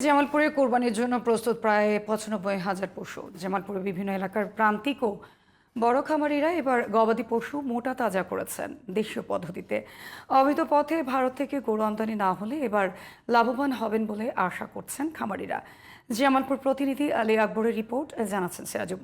জামালপুরে কোরবানির জন্য প্রস্তুত প্রায় পঁচানব্বই হাজার পশু। জামালপুরে বিভিন্ন এলাকার প্রান্তিক ও বড় খামারিরা এবার গবাদি পশু মোটা তাজা করেছেন দেশীয় পদ্ধতিতে। অবৈধ পথে ভারত থেকে গরু আমদানি না হলে এবার লাভবান হবেন বলে আশা করছেন খামারিরা। জামালপুর প্রতিনিধি আলী আকবরের রিপোর্ট জানাচ্ছেন সিরাজুল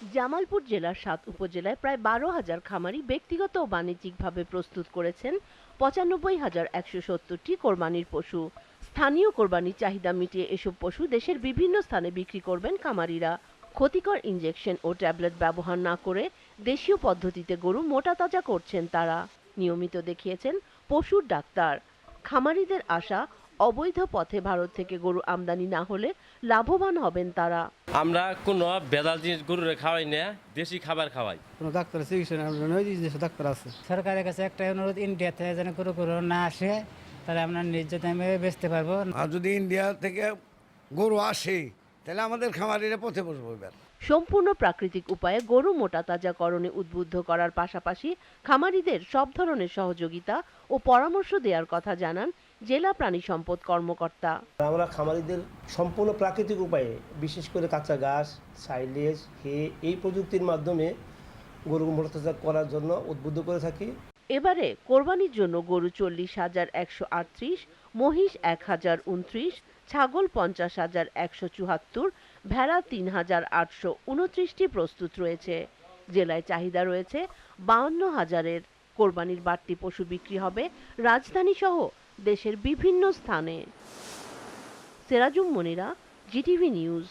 জামালপুর জেলার সাত উপজেলায় প্রায় বারো হাজার খামারি ব্যক্তিগত ও বাণিজ্যিকভাবে প্রস্তুত করেছেন পঁচানব্বই হাজার একশো সত্তরটি কোরবানির পশু। স্থানীয় কোরবানির চাহিদা মিটিয়ে এসব পশু দেশের বিভিন্ন স্থানে বিক্রি করবেন খামারিরা। ক্ষতিকর ইনজেকশন ও ট্যাবলেট ব্যবহার না করে দেশীয় পদ্ধতিতে গরু মোটা তাজা করছেন তারা। নিয়মিত দেখিয়েছেন পশুর ডাক্তার। খামারিদের আশা অবৈধ পথে ভারত থেকে গরু আমদানি না হলে লাভবান হবেন তারা। আমরা কোনো বেদাল জিনিস গরুরে খাওয়াই না দেশি খাবার খাওয়াই। কোনো ডাক্তার চিকিৎসা ডাক্তার আছে। সরকারের কাছে একটা অনুরোধ ইন্ডিয়াতে যেন কোনো কোনো না আসে তাহলে আমরা নিজ দামে বেচতে পারব। আর যদি ইন্ডিয়া থেকে গরু আসে তাহলে আমাদের খামারিরা পথে বসবো এবার। সম্পূর্ণ প্রাকৃতিক উপায়ে গরু মোটা তাজাকরণে উদ্বুদ্ধ করার পাশাপাশি খামারিদের সব ধরনের সহযোগিতা ও পরামর্শ দেওয়ার কথা জানান জেলা প্রাণী সম্পদ কর্মকর্তা। আমরা খামারিদের সম্পূর্ণ প্রাকৃতিক উপায়ে বিশেষ করে কাঁচা ঘাস সাইলেজ হে এই প্রযুক্তির মাধ্যমে গরু মোটাতাজা করার জন্য উদ্বুদ্ধ করে থাকি। এবারে কোরবানির জন্য গরু চল্লিশ হাজার একশো আটত্রিশ মহিষ এক হাজার উনত্রিশ ছাগল পঞ্চাশ হাজার একশো চুয়াত্তর ভেড়া তিন হাজার আটশো উনত্রিশটি প্রস্তুত রয়েছে। জেলায় চাহিদা রয়েছে বাউন্ন হাজারের। কোরবানির বাড়তি পশু বিক্রি হবে রাজধানী সহ দেশের বিভিন্ন স্থানে। Serajum Monira GTV news.